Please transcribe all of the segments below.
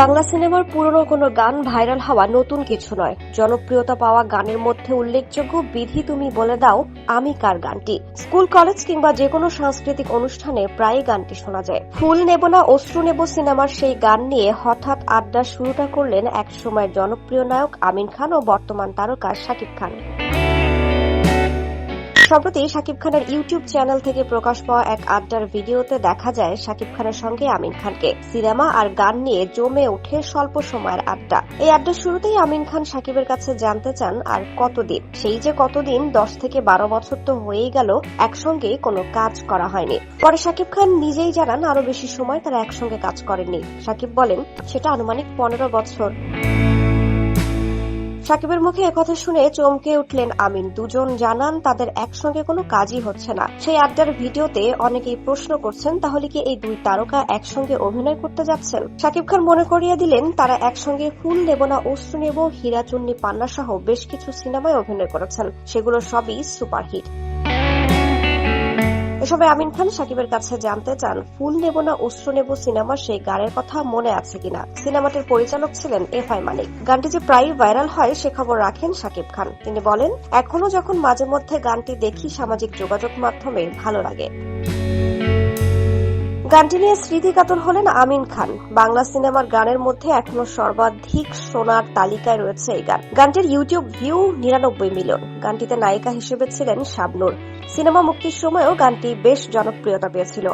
বাংলা সিনেমার পুরনো কোনো গান ভাইরাল হওয়া নতুন কিছু নয়। জনপ্রিয়তা পাওয়া গানের মধ্যে উল্লেখযোগ্য বিধি তুমি বলে দাও, আমি কার গানটি? স্কুল, কলেজ কিংবা যে কোনো সাংস্কৃতিক অনুষ্ঠানে প্রায়ই গানটি শোনা যায়। ফুল নেব না, অশ্রু নেব সিনেমার সেই গান নিয়ে হঠাৎ আড্ডা শুরুটা করলেন এক সময়ের জনপ্রিয় নায়ক আমিন খান ও বর্তমান তারকা শাকিব খান। সম্প্রতি শাকিব খানের ইউটিউব চ্যানেল থেকে প্রকাশ পাওয়া এক আড্ডার ভিডিওতে দেখা যায় শাকিব খানের সঙ্গে আমিন খানকে। সিনেমা আর গান নিয়ে জমে ওঠে স্বল্প সময়ের আড্ডা। এই আড্ডার শুরুতেই আমিন খান শাকিবের কাছে জানতে চান, আর কতদিন? সেই যে কতদিন, দশ থেকে বারো বছর তো হয়েই গেল, একসঙ্গে কোনো কাজ করা হয়নি। পরে শাকিব খান নিজেই জানান আরও বেশি সময় তারা একসঙ্গে কাজ করেননি। শাকিব বলেন, সেটা আনুমানিক পনেরো বছর। সাকিবের মুখে একথা শুনে চমকে উঠলেন আমিন। দুজন জানান, তাদের একসঙ্গে কোনো কাজই হচ্ছে না। সেই আড্ডার ভিডিওতে অনেকেই প্রশ্ন করছেন, তাহলে কি এই দুই তারকা একসঙ্গে অভিনয় করতে যাচ্ছেন? সাকিব খান মনে করিয়ে দিলেন, তারা একসঙ্গে ফুল নেব না অস্ত্র নেব হীরাচুন্নি পান্না সহ বেশ কিছু সিনেমায় অভিনয় করেছেন। সেগুলো সবই সুপারহিট। এসবে আমিন খান সাকিবের কাছে জানতে চান, ফুল নেব না অস্ত্র নেব সিনেমার সেই গানের কথা মনে আছে কিনা? সিনেমাটির পরিচালক ছিলেন এফ আই মালিক গানটি যে প্রায় ভাইরাল হয়, সে খবর রাখেন সাকিব খান। তিনি বলেন, এখনও যখন মাঝে মধ্যে গানটি দেখি, সামাজিক যোগাযোগ মাধ্যমে ভালো লাগে। গানটি নিয়ে স্মৃতিকাতর হলেন আমিন খান। বাংলা সিনেমার গানের মধ্যে এখনও সর্বাধিক সোনার তালিকায় রয়েছে এই গান। গানটির ইউটিউব ভিউ নিরানব্বই মিলিয়ন। গানটিতে নায়িকা হিসেবে ছিলেন শাবনুর। সিনেমা মুক্তির সময়ও গানটি বেশ জনপ্রিয়তা পেয়েছিল।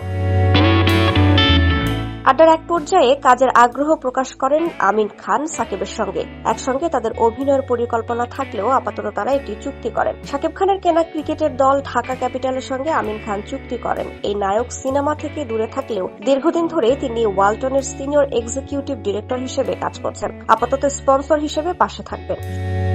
আড্ডার এক পর্যায়ে কাজের আগ্রহ প্রকাশ করেন আমিন খান সাকিবের সঙ্গে। একসঙ্গে তাদের অভিনয়ের পরিকল্পনা থাকলেও আপাতত তারা একটি চুক্তি করেন। সাকিব খানের কেনা ক্রিকেটের দল ঢাকা ক্যাপিটালের সঙ্গে আমিন খান চুক্তি করেন। এই নায়ক সিনেমা থেকে দূরে থাকলেও দীর্ঘদিন ধরে তিনি ওয়ালটনের সিনিয়র এক্সিকিউটিভ ডিরেক্টর হিসেবে কাজ করছেন। আপাতত স্পন্সর হিসেবে পাশে থাকবেন।